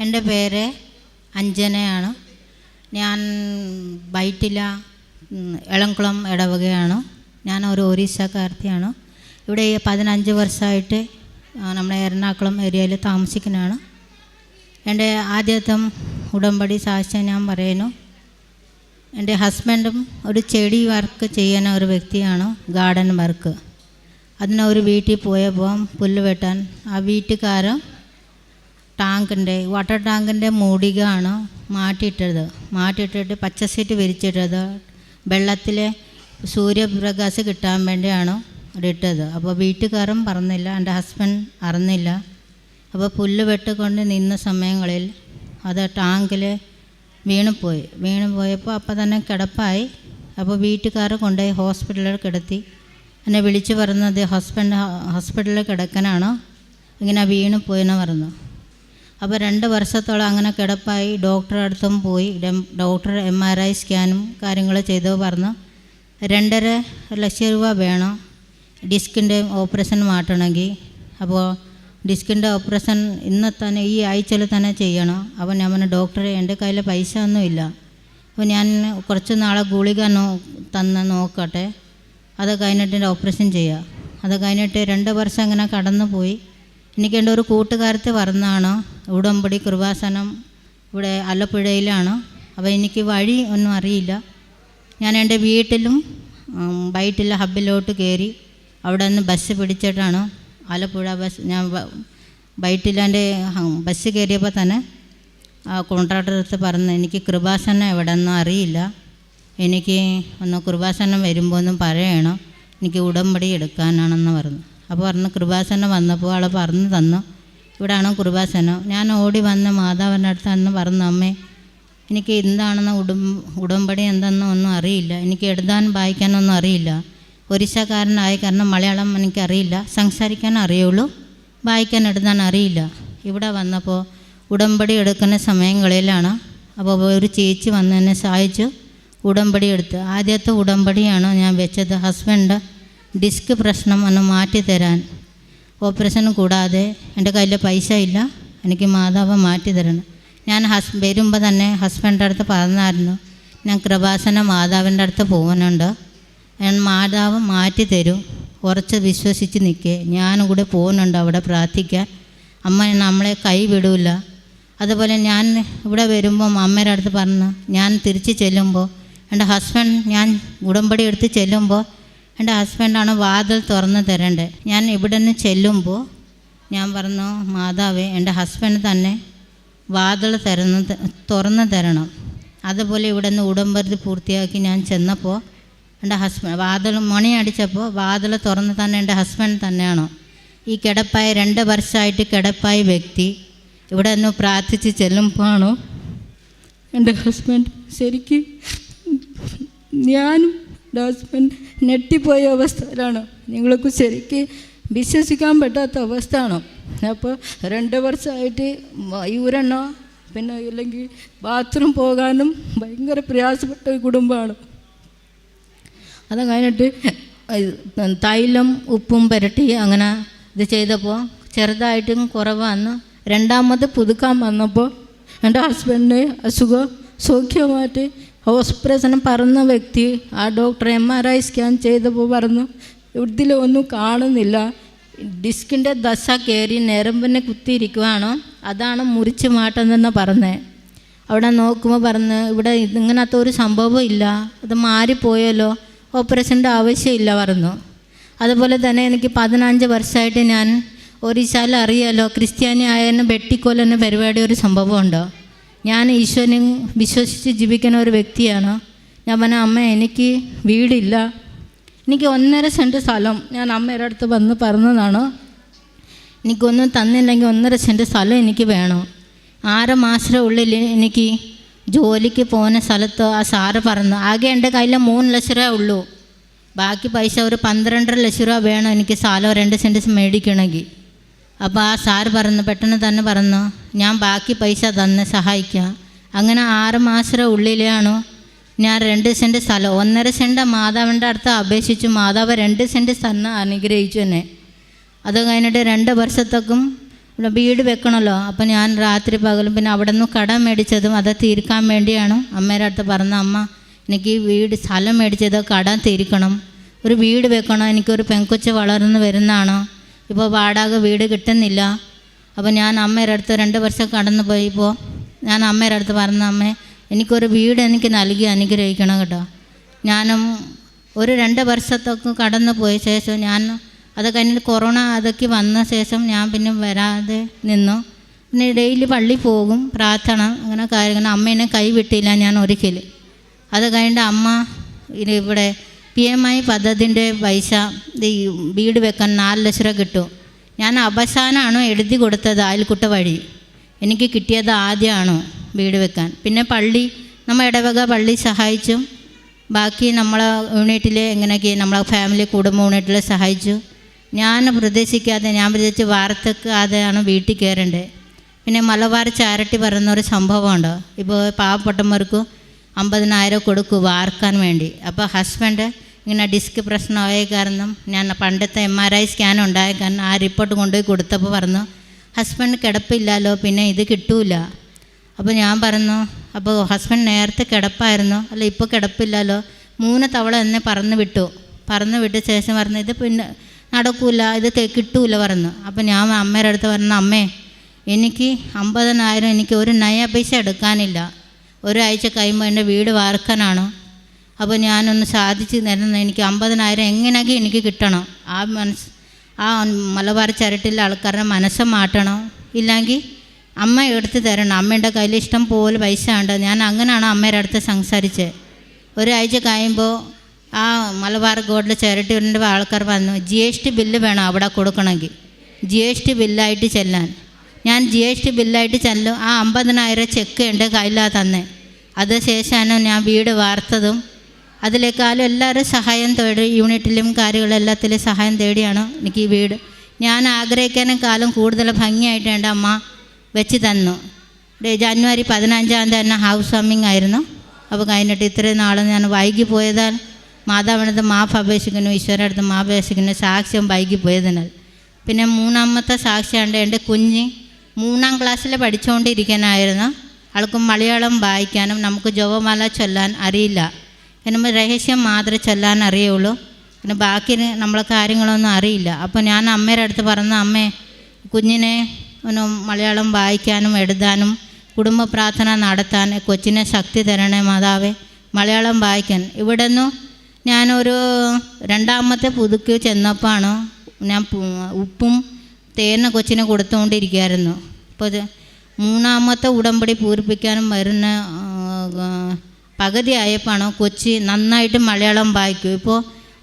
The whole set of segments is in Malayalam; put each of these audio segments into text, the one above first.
എന്റെ പേര് അഞ്ജനയാണ്. ഞാൻ ബൈറ്റില എളംകുളം ഇടവകയാണ്. ഞാൻ ഒരു ഒറീസക്കാർത്തിയാണ്. ഇവിടെ പതിനഞ്ച് വർഷമായിട്ട് നമ്മുടെ എറണാകുളം ഏരിയയിൽ താമസിക്കുന്നതാണ്. എന്റെ ആദ്യത്തെ ഉടമ്പടി സാക്ഷ്യം ഞാൻ പറയുന്നു. എന്റെ ഹസ്ബൻഡും ഒരു ചെടി വർക്ക് ചെയ്യുന്ന ഒരു വ്യക്തിയാണ് ഗാർഡൻ വർക്ക്. അതിനൊരു വീട്ടിൽ പോയപ്പോൾ പുല്ല് വെട്ടാൻ ആ വീട്ടുകാരൻ ടാങ്കിന്റെ വാട്ടർ ടാങ്കിന്റെ മൂടികയാണ് മാറ്റിയിട്ടത്. മാറ്റിയിട്ടിട്ട് പച്ച സീറ്റ് വിരിച്ചിട്ടത്. വെള്ളത്തിൽ സൂര്യപ്രകാശം കിട്ടാൻ വേണ്ടിയാണ് ഇട്ടത് അപ്പോൾ വീട്ടുകാരും പറഞ്ഞില്ല എന്റെ ഹസ്ബൻഡ് അറിഞ്ഞില്ല. അപ്പോൾ പുല്ല് വെട്ടിക്കൊണ്ട് നിന്ന സമയങ്ങളിൽ അത് ടാങ്കിൽ വീണുപോയി. വീണു പോയപ്പോൾ അപ്പം തന്നെ കിടപ്പായി. അപ്പോൾ വീട്ടുകാർ കൊണ്ടുപോയി ഹോസ്പിറ്റലിൽ കിടത്തി. എന്നെ വിളിച്ച് പറഞ്ഞത് ഹസ്ബൻഡ് ഹോസ്പിറ്റലിൽ കിടക്കാനാണ്. ഇങ്ങനെ വീണു പോയെന്ന് പറഞ്ഞു. അപ്പോൾ രണ്ട് വർഷത്തോളം അങ്ങനെ കിടപ്പായി. ഡോക്ടറെ അടുത്തും പോയി. ഡോക്ടർ എം ആർ ഐ സ്കാനും കാര്യങ്ങൾ ചെയ്തു പറഞ്ഞു. രണ്ടര ലക്ഷം രൂപ വേണം. ഡിസ്കിന്റെ ഓപ്പറേഷൻ മാറ്റണമെങ്കിൽ. അപ്പോൾ ഡിസ്കിന്റെ ഓപ്പറേഷൻ ഇന്ന് തന്നെ ഈ ആഴ്ചയിൽ തന്നെ ചെയ്യണം. അപ്പോൾ ഞാൻ പറഞ്ഞു ഡോക്ടറെ എന്റെ കയ്യിൽ പൈസ ഒന്നുമില്ല. അപ്പോൾ ഞാൻ കുറച്ച് നാളെ ഗുളിക നോ തന്ന് നോക്കട്ടെ. അത് കഴിഞ്ഞിട്ട് ഓപ്പറേഷൻ ചെയ്യുക അത് കഴിഞ്ഞിട്ട് രണ്ട് വർഷം അങ്ങനെ കടന്നു പോയി എനിക്ക് എന്റെ ഒരു കൂട്ടുകാരത്ത് പറഞ്ഞാണ് ഉടമ്പടി കൃപാസനം ഇവിടെ ആലപ്പുഴയിലാണ് അപ്പോൾ എനിക്ക് വഴി ഒന്നും അറിയില്ല. ഞാൻ എന്റെ വീട്ടിലും ബൈറ്റിലെ ഹബ്ബിലോട്ട് കയറി അവിടെ നിന്ന് ബസ് പിടിച്ചിട്ടാണ് ആലപ്പുഴ ബസ് ഞാൻ ബൈറ്റിലാന്റെ ബസ് കയറിയപ്പോൾ തന്നെ ആ കോൺട്രാക്ടർ അടുത്ത് പറഞ്ഞു എനിക്ക് കൃപാസനം എവിടെ നിന്നും അറിയില്ല. എനിക്ക് ഒന്ന് കൃപാസനം വരുമ്പോൾ ഒന്നും പറയണം. എനിക്ക് ഉടമ്പടി എടുക്കാനാണെന്ന് പറഞ്ഞു. അപ്പോൾ പറഞ്ഞു കൃപാസനം വന്നപ്പോൾ അവളെ പറഞ്ഞു തന്നു. ഇവിടെയാണോ കൃപാസനം? ഞാൻ ഓടി വന്ന മാതാവിന്റെ അടുത്ത് അന്ന് പറഞ്ഞു അമ്മേ എനിക്ക് എന്താണെന്ന് ഉടും ഉടമ്പടി എന്തെന്നോ ഒന്നും അറിയില്ല. എനിക്ക് എഴുതാൻ വായിക്കാനൊന്നും അറിയില്ല. ഒരിശക്കാരനായ കാരണം മലയാളം എനിക്കറിയില്ല. സംസാരിക്കാൻ അറിയുള്ളൂ. വായിക്കാൻ എഴുതാൻ അറിയില്ല. ഇവിടെ വന്നപ്പോൾ ഉടമ്പടി എടുക്കുന്ന സമയങ്ങളിലാണ്. അപ്പോൾ ഒരു ചേച്ചി വന്ന് എന്നെ സഹായിച്ചു. ഉടമ്പടി എടുത്ത്. ആദ്യത്തെ ഉടമ്പടിയാണ് ഞാൻ വെച്ചത്. ഹസ്ബൻഡ് ഡിസ്ക് പ്രശ്നം ഒന്ന് മാറ്റി തരാൻ. ഓപ്പറേഷൻ കൂടാതെ എന്റെ കയ്യിൽ പൈസ ഇല്ല. എനിക്ക് മാതാവ് മാറ്റി തരണം. ഞാൻ ഹസ് വരുമ്പോൾ തന്നെ ഹസ്ബൻഡിന്റെ അടുത്ത് പറഞ്ഞായിരുന്നു. ഞാൻ കൃപാസന മാതാവിന്റെ അടുത്ത് പോകുന്നുണ്ട് ഞാൻ മാതാവ് മാറ്റി തരും. ഉറച്ച് വിശ്വസിച്ച് നിൽക്കേ ഞാനും കൂടെ പോകുന്നുണ്ട് അവിടെ പ്രാർത്ഥിക്കാൻ. അമ്മ നമ്മളെ കൈ വിടൂല. അതുപോലെ ഞാൻ ഇവിടെ വരുമ്പോൾ അമ്മയുടെ അടുത്ത് പറഞ്ഞു ഞാൻ തിരിച്ച് ചെല്ലുമ്പോൾ എന്റെ ഹസ്ബൻഡ് ഞാൻ ഉടമ്പടി എടുത്ത് ചെല്ലുമ്പോൾ എന്റെ ഹസ്ബൻഡാണ് വാതിൽ തുറന്ന് തരേണ്ടത് ഞാൻ ഇവിടെ നിന്ന് ചെല്ലുമ്പോൾ ഞാൻ പറഞ്ഞു മാതാവേ എന്റെ ഹസ്ബൻഡ് തന്നെ വാതിൽ തരുന്ന തുറന്ന് തരണം. അതുപോലെ ഇവിടെ നിന്ന് ഉടമ്പരുതി പൂർത്തിയാക്കി ഞാൻ ചെന്നപ്പോൾ എന്റെ ഹസ്ബൻഡ് വാതിൽ മണി അടിച്ചപ്പോൾ വാതിൽ തുറന്ന് തന്നെ എന്റെ ഹസ്ബൻഡ് തന്നെയാണ്. ഈ കിടപ്പായ രണ്ട് വർഷമായിട്ട് കിടപ്പായ വ്യക്തി ഇവിടെ നിന്ന് പ്രാർത്ഥിച്ച് ചെല്ലുമ്പോഴാണോ എന്റെ ഹസ്ബൻഡ് ശരിക്കും ഞാനും എന്റെ ഞെട്ടിപ്പോയ അവസ്ഥയിലാണ്. നിങ്ങൾക്ക് ശരിക്ക് വിശ്വസിക്കാൻ പറ്റാത്ത അവസ്ഥയാണ്. അപ്പോൾ രണ്ട് വർഷമായിട്ട് യൂരെണ്ണോ പിന്നെ ഇല്ലെങ്കിൽ ബാത്റൂം പോകാനും ഭയങ്കര പ്രയാസപ്പെട്ട ഒരു കുടുംബമാണ്. അത് കഴിഞ്ഞിട്ട് തൈലം ഉപ്പും പുരട്ടി അങ്ങനെ ഇത് ചെയ്തപ്പോൾ ചെറുതായിട്ടും കുറവാന്ന് രണ്ടാമത് പുതുക്കാൻ വന്നപ്പോൾ എന്റെ ഹസ്ബൻഡിന് അസുഖം സൗഖ്യമായിട്ട് ഹോസ്പിറ്റലിന് പറഞ്ഞ വ്യക്തി ആ doctor M R I scan ചെയ്തപ്പോൾ പറഞ്ഞു ഇതിലൊന്നും കാണുന്നില്ല. ഡിസ്കിന്റെ ദശ കയറി ഞരമ്പിനെ കുത്തിയിരിക്കുവാണോ? അതാണ് മുറിച്ച് മാറ്റുന്നതെന്ന് പറഞ്ഞത് അവിടെ നോക്കുമ്പോൾ പറഞ്ഞ് ഇവിടെ ഇങ്ങനത്തെ ഒരു സംഭവം ഇല്ല. അത് മാറിപ്പോയല്ലോ. ഓപ്പറേഷന്റെ ആവശ്യമില്ല പറഞ്ഞു. അതുപോലെ തന്നെ എനിക്ക് പതിനഞ്ച് വർഷമായിട്ട് ഞാൻ ഒറീസയിൽ അറിയാലോ ക്രിസ്ത്യാനി ആയതിന് വെട്ടിക്കൊല്ലുന്ന പരിപാടി ഒരു സംഭവമുണ്ടോ? ഞാൻ ഈശ്വരനെ വിശ്വസിച്ച് ജീവിക്കുന്ന ഒരു വ്യക്തിയാണ്. ഞാൻ പറഞ്ഞ അമ്മ എനിക്ക് വീടില്ല. എനിക്ക് ഒന്നര സെന്റ് സ്ഥലം. ഞാൻ അമ്മയുടെ അടുത്ത് വന്ന് പറഞ്ഞതാണ് എനിക്കൊന്നും തന്നില്ലെങ്കിൽ ഒന്നര സെന്റ് സ്ഥലം എനിക്ക് വേണം. ആറ് മാസത്തിന്റെ ഉള്ളിൽ എനിക്ക് ജോലിക്ക് പോകുന്ന സ്ഥലത്ത് ആ സാറ് പറഞ്ഞു ആകെ എന്റെ കയ്യിൽ മൂന്ന് ലക്ഷം രൂപ ഉള്ളൂ. ബാക്കി പൈസ ഒരു പന്ത്രണ്ടര ലക്ഷം രൂപ വേണം എനിക്ക് സ്ഥലം രണ്ട് സെന്റ് മേടിക്കണമെങ്കിൽ. അപ്പോൾ ആ സാറ് പറഞ്ഞു പെട്ടെന്ന് തന്നെ പറഞ്ഞു ഞാൻ ബാക്കി പൈസ തന്നെ സഹായിക്കാം. അങ്ങനെ ആറ് മാസം ഉള്ളിലാണ് ഞാൻ രണ്ട് സെന്റ് സ്ഥലം. ഒന്നര സെന്റ് മാതാവിന്റെ അടുത്ത് അപേക്ഷിച്ചു. മാതാവ് രണ്ട് സെന്റ് സ്ഥലം അനുഗ്രഹിച്ചു എന്നെ. അത് കഴിഞ്ഞിട്ട് രണ്ട് വർഷത്തേക്കും ഇവിടെ വീട് വെക്കണമല്ലോ. അപ്പം ഞാൻ രാത്രി പകലും പിന്നെ അവിടെ നിന്ന് കടം മേടിച്ചതും അത് തീർക്കാൻ വേണ്ടിയാണ് അമ്മേടെ അടുത്ത് പറഞ്ഞ അമ്മ എനിക്ക് ഈ വീട് സ്ഥലം മേടിച്ചത് കടം തീർക്കണം. ഒരു വീട് വെക്കണം. എനിക്കൊരു പെൺകൊച്ച് വളർന്ന് വരുന്നതാണ്. ഇപ്പോൾ വാടക വീട് കിട്ടുന്നില്ല. അപ്പോൾ ഞാൻ അമ്മയുടെ അടുത്ത് രണ്ട് വർഷം കടന്നു പോയിപ്പോൾ ഞാൻ അമ്മയുടെ അടുത്ത് പറഞ്ഞ അമ്മേ എനിക്കൊരു വീട് എനിക്ക് നൽകി അനുഗ്രഹിക്കണം കേട്ടോ. ഞാനും ഒരു രണ്ട് വർഷത്തൊക്കെ കടന്നു പോയ ശേഷം ഞാൻ അത് കഴിഞ്ഞിട്ട് കൊറോണ അതൊക്കെ വന്ന ശേഷം ഞാൻ പിന്നെ വരാതെ നിന്നു. പിന്നെ ഡെയിലി പള്ളി പോകും പ്രാർത്ഥന അങ്ങനെ കാര്യങ്ങൾ. അമ്മേനെ കൈവിട്ടില്ല ഞാൻ ഒരിക്കലും. അത് കഴിഞ്ഞിട്ട് അമ്മ ഇവിടെ പി എം ഐ പദ്ധതിന്റെ പൈസ ഈ വീട് വെക്കാൻ നാല് ലക്ഷം രൂപ കിട്ടും. ഞാൻ അവസാനമാണോ എഴുതി കൊടുത്തത് അയൽക്കുട്ട വഴി. എനിക്ക് കിട്ടിയത് ആദ്യമാണ് വീട് വെക്കാൻ. പിന്നെ പള്ളി നമ്മൾ ഇടവക പള്ളി സഹായിച്ചു. ബാക്കി നമ്മളെ യൂണിറ്റിലെ എങ്ങനെയൊക്കെ നമ്മളെ ഫാമിലി കുടുംബ യൂണിറ്റിലെ സഹായിച്ചു. ഞാൻ പ്രതീക്ഷിക്കാതെ ഞാൻ പ്രതീക്ഷിച്ച് വാർത്തക്കാതെയാണ് വീട്ടിൽ കയറേണ്ടത്. പിന്നെ മലബാർ ചാരട്ടി പറയുന്നൊരു സംഭവമുണ്ട്. ഇപ്പോൾ പാവപ്പെട്ടവർക്ക് അമ്പതിനായിരം കൊടുക്കും വാർക്കാൻ വേണ്ടി. അപ്പോൾ ഹസ്ബൻഡ് ഇങ്ങനെ ഡിസ്ക് പ്രശ്നമായ കാരണം ഞാൻ പണ്ടത്തെ എം ആർ ഐ സ്കാൻ ഉണ്ടായ കാരണം ആ റിപ്പോർട്ട് കൊണ്ടുപോയി കൊടുത്തപ്പോൾ പറഞ്ഞു ഹസ്ബൻഡ് കിടപ്പില്ലല്ലോ പിന്നെ ഇത് കിട്ടൂല. അപ്പോൾ ഞാൻ പറഞ്ഞു അപ്പോൾ ഹസ്ബൻഡ് നേരത്തെ കിടപ്പായിരുന്നു അല്ല ഇപ്പോൾ കിടപ്പില്ലല്ലോ മൂന്ന് തവള എന്നെ പറന്ന് വിട്ടു. പറന്ന് വിട്ട ശേഷം പറഞ്ഞു ഇത് പിന്നെ നടക്കൂല ഇത് കിട്ടൂല പറഞ്ഞു. അപ്പോൾ ഞാൻ അമ്മയുടെ അടുത്ത് പറഞ്ഞു അമ്മേ എനിക്ക് അമ്പതിനായിരം എനിക്ക് ഒരു നയ പൈസ എടുക്കാനില്ല. ഒരാഴ്ച കഴിയുമ്പോൾ എന്റെ വീട് വാർക്കാനാണ്. അപ്പോൾ ഞാനൊന്ന് സാധിച്ച് തരുന്ന എനിക്ക് അമ്പതിനായിരം എങ്ങനെയൊക്കെ എനിക്ക് കിട്ടണം. ആ മനസ്സ് ആ മലബാർ ചരട്ടിലെ ആൾക്കാരുടെ മനസ്സ് മാറ്റണം. ഇല്ലെങ്കിൽ അമ്മ എടുത്ത് തരണം. അമ്മയുടെ കയ്യിൽ ഇഷ്ടം പോലെ പൈസ ഉണ്ട്. ഞാൻ അങ്ങനെയാണ് അമ്മയുടെ അടുത്ത് സംസാരിച്ചത് ഒരാഴ്ച കഴിയുമ്പോൾ ആ മലബാർ ഗോൾഡ് ചാരിറ്റിന്റെ ആൾക്കാർ വന്നു ജി എസ് ടി ബില്ല് വേണം അവിടെ കൊടുക്കണമെങ്കിൽ. ജി എസ് ടി ബില്ലായിട്ട് ചെല്ലാൻ. ഞാൻ ജി എസ് ടി ബില്ലായിട്ട് ചെല്ലും. ആ അമ്പതിനായിരം ചെക്ക് എന്റെ കയ്യിലാണ് തന്നെ. അതിന് ശേഷമാണ് ഞാൻ വീട് വാർത്തതും അതിലേക്കാളും എല്ലാവരും സഹായം തേടി യൂണിറ്റിലും കാര്യങ്ങളും എല്ലാത്തിലും സഹായം തേടിയാണ് എനിക്ക് ഈ വീട്. ഞാൻ ആഗ്രഹിക്കാനേക്കാളും കൂടുതൽ ഭംഗിയായിട്ട് എന്റെ അമ്മ വെച്ച് തന്നു. ജാനുവരി പതിനഞ്ചാം തന്നെ ഹൗസ് വാമിങ് ആയിരുന്നു. അപ്പോൾ കഴിഞ്ഞിട്ട് ഇത്രയും നാൾ ഞാൻ വൈകി പോയതാൽ മാതാവിനടുത്ത് മാഫ് അപേക്ഷിക്കുന്നു ഈശ്വരന്റെ അടുത്ത് മാഫ് അപേക്ഷിക്കുന്നു സാക്ഷ്യം വൈകി പോയതിനാൽ. പിന്നെ മൂന്നാമത്തെ സാക്ഷിയുണ്ട് എന്റെ കുഞ്ഞ്. മൂന്നാം ക്ലാസ്സിൽ പഠിച്ചുകൊണ്ടിരിക്കാനായിരുന്നു. ആൾക്കും മലയാളം വായിക്കാനും നമുക്ക് ജോവമാല ചൊല്ലാൻ അറിയില്ല. നമ്മൾ രഹസ്യം മാത്രമേ ചൊല്ലാൻ അറിയുള്ളൂ. പിന്നെ ബാക്കി നമ്മളെ കാര്യങ്ങളൊന്നും അറിയില്ല. അപ്പോൾ ഞാൻ അമ്മയുടെ അടുത്ത് പറഞ്ഞ അമ്മേ കുഞ്ഞിനെ ഒന്ന് മലയാളം വായിക്കാനും എഴുതാനും കുടുംബ പ്രാർത്ഥന നടത്താൻ കൊച്ചിനെ ശക്തി തരണേ മാതാവേ മലയാളം വായിക്കാൻ. ഇവിടെ നിന്ന് ഞാനൊരു രണ്ടാമത്തെ പുതുക്കി ചെന്നപ്പോഴാണ് ഞാൻ ഉപ്പും തേന കൊച്ചിനെ കൊടുത്തുകൊണ്ടിരിക്കുകയായിരുന്നു അപ്പോൾ മൂന്നാമത്തെ ഉടമ്പടി പൂരിപ്പിക്കാനും വരുന്ന ആ, പകുതി ആയപ്പോഴാണ് കൊച്ചി നന്നായിട്ട് മലയാളം വായിക്കും. ഇപ്പോൾ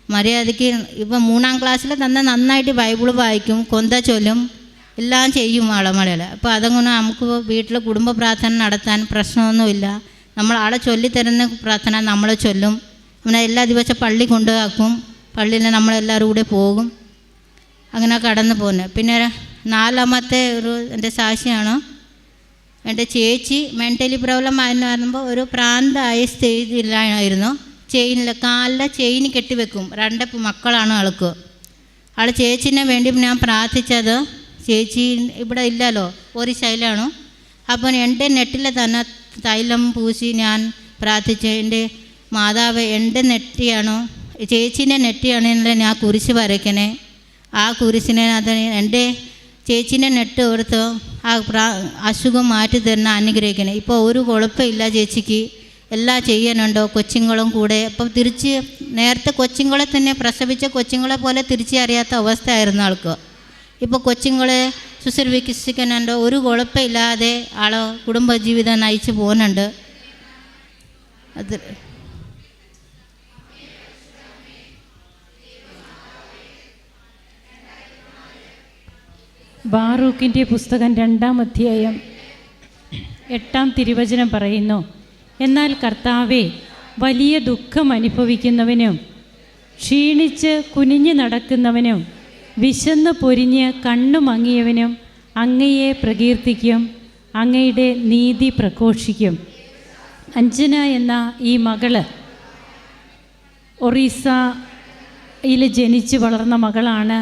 മര്യാദയ്ക്ക് ഇപ്പോൾ മൂന്നാം ക്ലാസ്സിൽ തന്നെ നന്നായിട്ട് ബൈബിൾ വായിക്കും കൊന്ത ചൊല്ലും എല്ലാം ചെയ്യും ആളെ മലയാളം. അപ്പോൾ അതങ്ങനെ നമുക്ക് വീട്ടിൽ കുടുംബ പ്രാർത്ഥന നടത്താൻ പ്രശ്നമൊന്നുമില്ല. നമ്മൾ ആളെ ചൊല്ലിത്തരുന്ന പ്രാർത്ഥന നമ്മളെ ചൊല്ലും. അങ്ങനെ എല്ലാ ദിവസവും പള്ളി കൊണ്ടുവാക്കും പള്ളിയിൽ നമ്മളെല്ലാവരും കൂടെ പോകും. അങ്ങനെ കടന്നു പോകുന്നത് പിന്നെ നാലാമത്തെ ഒരു എന്റെ സാക്ഷിയാണ് എന്റെ ചേച്ചി മെന്റലി പ്രോബ്ലം ആയെന്ന് പറയുമ്പോൾ ഒരു പ്രാന്തമായ സ്ഥിതിയിലായിരുന്നു ചെയിനിൽ കാലിലെ ചെയിൻ കെട്ടിവെക്കും. രണ്ട് മക്കളാണ് ആൾക്ക്. ആൾ ചേച്ചിനെ വേണ്ടി ഞാൻ പ്രാർത്ഥിച്ചത് ചേച്ചി ഇവിടെ ഇല്ലല്ലോ ഒരു ശൈലാണ്. അപ്പോൾ എന്റെ നെറ്റിൽ തന്നെ തൈലം പൂശി ഞാൻ പ്രാർത്ഥിച്ചു എന്റെ മാതാവ് എന്റെ നെറ്റിയാണോ ചേച്ചീന്റെ നെറ്റിയാണെങ്കിൽ ഞാൻ കുരിശ് വരയ്ക്കണേ. ആ കുരിശിനെ അത് എന്റെ ചേച്ചീന്റെ നെട്ട് ഓർത്ത് ആ അസുഖം മാറ്റി തരണം അനുഗ്രഹിക്കണേ. ഇപ്പോൾ ഒരു കുഴപ്പമില്ല ചേച്ചിക്ക്. എല്ലാം ചെയ്യാനുണ്ടോ? കൊച്ചുങ്ങളും കൂടെ. അപ്പോൾ തിരിച്ച് നേരത്തെ കൊച്ചുങ്ങളെ തന്നെ പ്രസവിച്ച കൊച്ചുങ്ങളെ പോലെ തിരിച്ചറിയാത്ത അവസ്ഥയായിരുന്നു ആൾക്ക്. ഇപ്പോൾ കൊച്ചുങ്ങളെ ശുശ്രൂഷിക്കുന്നുണ്ടോ ഒരു കുഴപ്പമില്ലാതെ ആളോ കുടുംബജീവിതം നയിച്ചു പോകുന്നുണ്ട്. അത് ബാറൂക്കിന്റെ പുസ്തകം രണ്ടാം അധ്യായം എട്ടാം തിരുവചനം പറയുന്നു എന്നാൽ കർത്താവെ വലിയ ദുഃഖം അനുഭവിക്കുന്നവനും ക്ഷീണിച്ച് കുനിഞ്ഞു നടക്കുന്നവനും വിശന്ന് പൊരിഞ്ഞ് കണ്ണു മങ്ങിയവനും അങ്ങയെ പ്രകീർത്തിക്കും അങ്ങയുടെ നീതി പ്രഘോഷിക്കും. അഞ്ജന എന്ന ഈ മകൾ ഒറീസയിൽ ജനിച്ച് വളർന്ന മകളാണ്.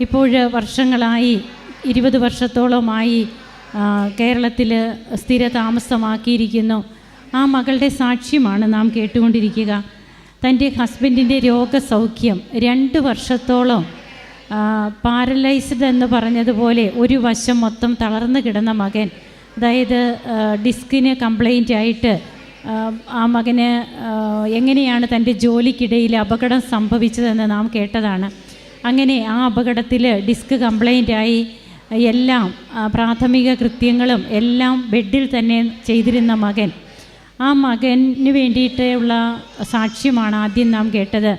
ഇപ്പോൾ വർഷങ്ങളായി ഇരുപത് വർഷത്തോളമായി കേരളത്തിൽ സ്ഥിര താമസമാക്കിയിരിക്കുന്നു ആ മകളുടെ സാക്ഷ്യമാണ് നാം കേട്ടുകൊണ്ടിരിക്കുക. തന്റെ ഹസ്ബൻഡിന്റെ രോഗസൗഖ്യം രണ്ട് വർഷത്തോളം പാരലൈസ്ഡ് എന്ന് പറഞ്ഞതുപോലെ ഒരു വശം മൊത്തം തളർന്നു കിടന്ന മകൻ. അതായത് ഡിസ്കിന് കംപ്ലൈന്റ് ആയിട്ട് ആ മകന് എങ്ങനെയാണ് തന്റെ ജോലിക്കിടയിൽ അപകടം സംഭവിച്ചതെന്ന് നാം കേട്ടതാണ്. അങ്ങനെ ആ അപകടത്തിൽ ഡിസ്ക് കംപ്ലൈന്റ് ആയി. എല്ലാം പ്രാഥമിക കൃത്യങ്ങളും എല്ലാം ബെഡിൽ തന്നെ ചെയ്തിരുന്ന മകൻ. ആ മകന് വേണ്ടിയിട്ടുള്ള സാക്ഷ്യമാണ് ആദ്യം നാം കേട്ടത്.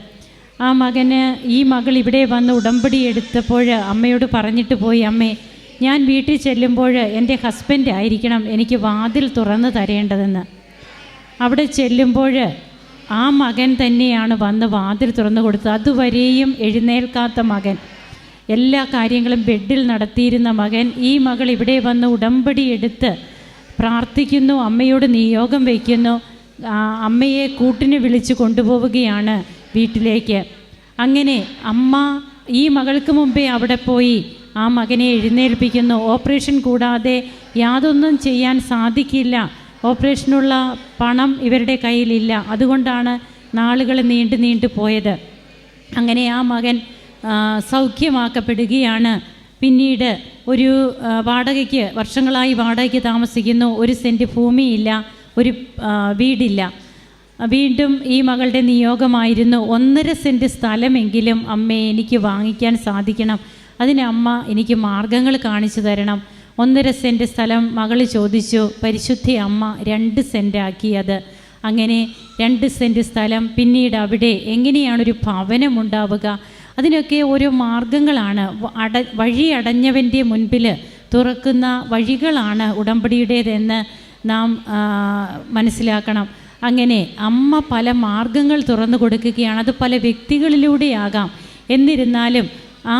ആ മകന് ഈ മകൾ ഇവിടെ വന്ന് ഉടമ്പടി എടുത്തപ്പോൾ അമ്മയോട് പറഞ്ഞിട്ട് പോയി അമ്മേ ഞാൻ വീട്ടിൽ ചെല്ലുമ്പോൾ എന്റെ ഹസ്ബൻഡ് ആയിരിക്കണം എനിക്ക് വാതിൽ തുറന്ന് തരേണ്ടതെന്ന്. അവിടെ ചെല്ലുമ്പോൾ ആ മകൻ തന്നെയാണ് വന്ന് വാതിൽ തുറന്നു കൊടുത്തത്. അതുവരെയും എഴുന്നേൽക്കാത്ത മകൻ. എല്ലാ കാര്യങ്ങളും ബെഡിൽ നടത്തിയിരുന്ന മകൻ ഈ മകൾ ഇവിടെ വന്ന് ഉടമ്പടി എടുത്ത് പ്രാർത്ഥിക്കുന്നു അമ്മയോട് നിയോഗം വയ്ക്കുന്നു അമ്മയെ കൂട്ടിന് വിളിച്ച് കൊണ്ടുപോവുകയാണ് വീട്ടിലേക്ക്. അങ്ങനെ അമ്മ ഈ മകൾക്ക് മുമ്പേ അവിടെ പോയി ആ മകനെ എഴുന്നേൽപ്പിക്കുന്നു. ഓപ്പറേഷൻ കൂടാതെ യാതൊന്നും ചെയ്യാൻ സാധിക്കില്ല. ഓപ്പറേഷനുള്ള പണം ഇവരുടെ കയ്യിലില്ല. അതുകൊണ്ടാണ് നാളുകൾ നീണ്ടു നീണ്ടു പോയത്. അങ്ങനെ ആ മകൻ സൗഖ്യമാക്കപ്പെടുകയാണ്. പിന്നീട് ഒരു വാടകയ്ക്ക് വർഷങ്ങളായി വാടകയ്ക്ക് താമസിക്കുന്നു ഒരു സെന്റ് ഭൂമിയില്ല ഒരു വീടില്ല. വീണ്ടും ഈ മകളുടെ നിയോഗമായിരുന്നു ഒന്നര സെന്റ് സ്ഥലമെങ്കിലും അമ്മയെ എനിക്ക് വാങ്ങിക്കാൻ സാധിക്കണം. അതിന് അമ്മ എനിക്ക് മാർഗങ്ങൾ കാണിച്ചു തരണം. ഒന്നര സെന്റ് സ്ഥലം മകൾ ചോദിച്ചു പരിശുദ്ധി അമ്മ രണ്ട് സെന്റാക്കിയത് അങ്ങനെ രണ്ട് സെന്റ് സ്ഥലം പിന്നീട് അവിടെ എങ്ങനെയാണൊരു ഭവനം ഉണ്ടാവുക അതിനൊക്കെ ഓരോ മാർഗങ്ങളാണ്. അട വഴി അടഞ്ഞവന്റെ മുൻപിൽ തുറക്കുന്ന വഴികളാണ് ഉടമ്പടിയുടേതെന്ന് നാം മനസ്സിലാക്കണം. അങ്ങനെ അമ്മ പല മാർഗങ്ങൾ തുറന്നു കൊടുക്കുകയാണ്. അത് പല വ്യക്തികളിലൂടെയാകാം. എന്നിരുന്നാലും ആ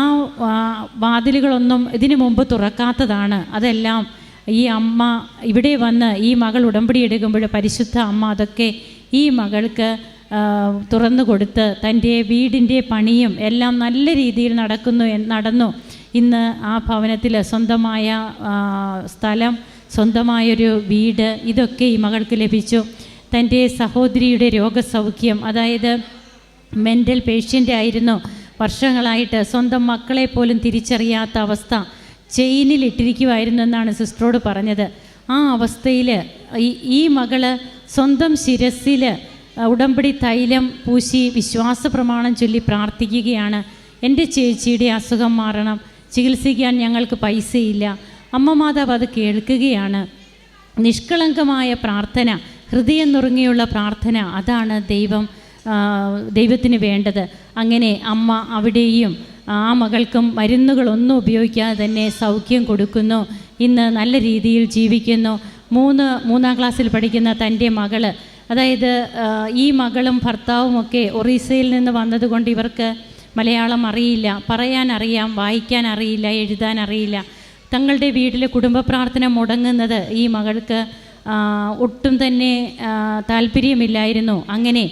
വാതിലുകളൊന്നും ഇതിനു മുമ്പ് തുറക്കാത്തതാണ്. അതെല്ലാം ഈ അമ്മ ഇവിടെ വന്ന് ഈ മകൾ ഉടമ്പടി എടുക്കുമ്പോൾ പരിശുദ്ധ അമ്മ അതൊക്കെ ഈ മകൾക്ക് തുറന്നു കൊടുത്ത് തന്റെ വീടിന്റെ പണിയും എല്ലാം നല്ല രീതിയിൽ നടക്കുന്നു നടന്നു. ഇന്ന് ആ ഭവനത്തിൽ സ്വന്തമായ സ്ഥലം സ്വന്തമായൊരു വീട് ഇതൊക്കെ ഈ മകൾക്ക് ലഭിച്ചു. തന്റെ സഹോദരിയുടെ രോഗസൗഖ്യം അതായത് മെന്റൽ പേഷ്യന്റ് ആയിരുന്നു. വർഷങ്ങളായിട്ട് സ്വന്തം മക്കളെ പോലും തിരിച്ചറിയാത്ത അവസ്ഥ ചെയിനിൽ ഇട്ടിരിക്കുമായിരുന്നു എന്നാണ് സിസ്റ്ററോട് പറഞ്ഞത്. ആ അവസ്ഥയിൽ ഈ മകൾ സ്വന്തം ശിരസിൽ ഉടമ്പടി തൈലം പൂശി വിശ്വാസ പ്രമാണം ചൊല്ലി പ്രാർത്ഥിക്കുകയാണ്. എന്റെ ചേച്ചിയുടെ അസുഖം മാറണം. ചികിത്സിക്കാൻ ഞങ്ങൾക്ക് പൈസയില്ല. അമ്മ മാതാവ് അത് കേൾക്കുകയാണ്. നിഷ്കളങ്കമായ പ്രാർത്ഥന ഹൃദയം നുറുങ്ങിയുള്ള പ്രാർത്ഥന അതാണ് ദൈവം ദൈവത്തിന് വേണ്ടത്. അങ്ങനെ അമ്മ അവിടെയും ആ മകൾക്കും മരുന്നുകളൊന്നും ഉപയോഗിക്കാതെ തന്നെ സൗഖ്യം കൊടുക്കുന്നു. ഇന്ന് നല്ല രീതിയിൽ ജീവിക്കുന്നു. മൂന്ന് മൂന്നാം ക്ലാസ്സിൽ പഠിക്കുന്ന തന്റെ മകൾ അതായത് ഈ മകളും ഭർത്താവും ഒക്കെ ഒറീസയിൽ നിന്ന് വന്നതുകൊണ്ട് ഇവർക്ക് മലയാളം അറിയില്ല. പറയാൻ അറിയാം വായിക്കാൻ അറിയില്ല എഴുതാൻ അറിയില്ല. തങ്ങളുടെ വീട്ടിലെ കുടുംബ പ്രാർത്ഥന മുടങ്ങുന്നത് ഈ മകൾക്ക് ഒട്ടും തന്നെ താല്പര്യമില്ലായിരുന്നു. അങ്ങനെ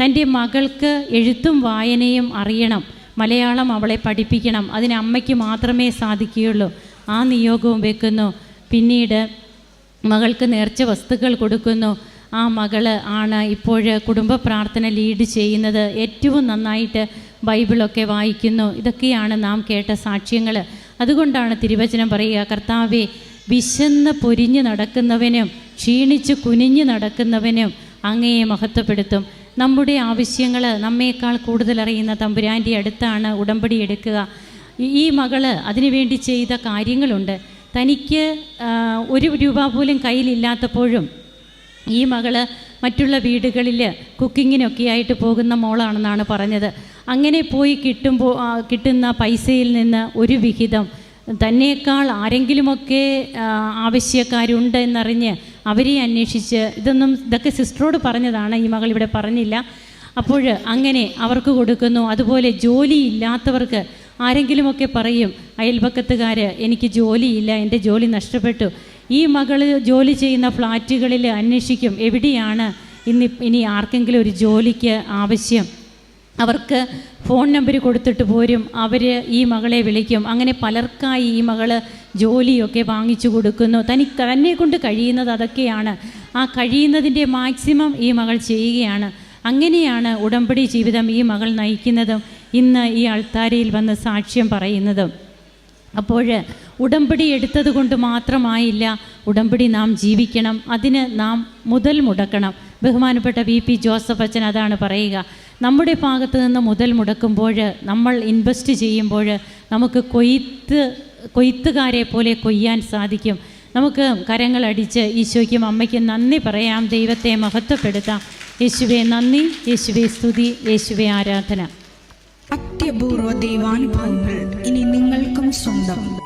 തന്റെ മകൾക്ക് എഴുത്തും വായനയും അറിയണം. മലയാളം അവളെ പഠിപ്പിക്കണം. അതിന് അമ്മയ്ക്ക് മാത്രമേ സാധിക്കുകയുള്ളൂ. ആ നിയോഗവും വെക്കുന്നു. പിന്നീട് മകൾക്ക് നേർച്ച വസ്തുക്കൾ കൊടുക്കുന്നു. ആ മകൾ ആണ് ഇപ്പോൾ കുടുംബ പ്രാർത്ഥന ലീഡ് ചെയ്യുന്നത്. ഏറ്റവും നന്നായിട്ട് ബൈബിളൊക്കെ വായിക്കുന്നു. ഇതൊക്കെയാണ് നാം കേട്ട സാക്ഷ്യങ്ങൾ അതുകൊണ്ടാണ് തിരുവചനം പറയുക കർത്താവെ വിശന്ന് പൊരിഞ്ഞു നടക്കുന്നവനും ക്ഷീണിച്ച് കുനിഞ്ഞു നടക്കുന്നവനും അങ്ങയെ മഹത്വപ്പെടുത്തും. നമ്മുടെ ആവശ്യങ്ങൾ നമ്മേക്കാൾ കൂടുതൽ അറിയുന്ന തമ്പുരാന്റെ അടുത്താണ് ഉടമ്പടി എടുക്കുക. ഈ- മകൾ അതിനുവേണ്ടി ചെയ്ത കാര്യങ്ങളുണ്ട്. തനിക്ക് ഒരു രൂപ പോലും കയ്യിലില്ലാത്തപ്പോഴും ഈ മകൾ മറ്റുള്ള വീടുകളിൽ കുക്കിങ്ങിനൊക്കെ ആയിട്ട് പോകുന്ന മോളാണെന്നാണ് പറഞ്ഞത്. അങ്ങനെ പോയി കിട്ടുമ്പോൾ കിട്ടുന്ന പൈസയിൽ നിന്ന് ഒരു വിഹിതം. തന്നെക്കാൾ ആരെങ്കിലുമൊക്കെ ആവശ്യക്കാരുണ്ട് എന്നറിഞ്ഞ് അവരെ അന്വേഷിച്ച് ഇതൊന്നും ഇതൊക്കെ സിസ്റ്ററോട് പറഞ്ഞതാണ് ഈ മകൾ ഇവിടെ പറഞ്ഞില്ല. അപ്പോൾ അങ്ങനെ അവർക്ക് കൊടുക്കുന്നു. അതുപോലെ ജോലി ഇല്ലാത്തവർക്ക് ആരെങ്കിലുമൊക്കെ പറയും അയൽപക്കത്തുകാർ എനിക്ക് ജോലിയില്ല എന്റെ ജോലി നഷ്ടപ്പെട്ടു. ഈ മകൾ ജോലി ചെയ്യുന്ന ഫ്ലാറ്റുകളിൽ അന്വേഷിക്കും എവിടെയാണ് ഇന്ന് ഇനി ആർക്കെങ്കിലും ഒരു ജോലിക്ക് ആവശ്യം. അവർക്ക് ഫോൺ നമ്പർ കൊടുത്തിട്ട് പോരും. അവർ ഈ മകളെ വിളിക്കും. അങ്ങനെ പലർക്കായി ഈ മകൾ ജോലിയൊക്കെ വാങ്ങിച്ചു കൊടുക്കുന്നു. തനിക്ക് തന്നെ കൊണ്ട് കഴിയുന്നത് അതൊക്കെയാണ്. ആ കഴിയുന്നതിന്റെ മാക്സിമം ഈ മകൾ ചെയ്യുകയാണ്. അങ്ങനെയാണ് ഉടമ്പടി ജീവിതം ഈ മകൾ നയിക്കുന്നതും. ഇന്ന് ഈ അൾത്താരയിൽ വന്ന് സാക്ഷ്യം പറയുന്നതും. അപ്പോൾ ഉടമ്പടി എടുത്തത് കൊണ്ട് മാത്രമായില്ല ഉടമ്പടി നാം ജീവിക്കണം. അതിന് നാം മുതൽ മുടക്കണം. ബഹുമാനപ്പെട്ട വി പി ജോസഫ് അച്ഛൻ അതാണ് പറയുക. നമ്മുടെ ഭാഗത്ത് നിന്ന് മുതൽ മുടക്കുമ്പോൾ നമ്മൾ ഇൻവെസ്റ്റ് ചെയ്യുമ്പോൾ നമുക്ക് കൊയ്ത്ത് കൊയ്ത്തുകാരെ പോലെ കൊയ്യാൻ സാധിക്കും. നമുക്ക് കരങ്ങളടിച്ച് ഈശോയ്ക്കും അമ്മയ്ക്കും നന്ദി പറയാം. ദൈവത്തെ മഹത്വപ്പെടുത്താം. യേശുവെ നന്ദി. യേശുവെ സ്തുതി. യേശുവെ ആരാധന. അത്യപൂർവ ദൈവാനുഭവങ്ങൾ ഇനി നിങ്ങൾക്കും സ്വന്തം.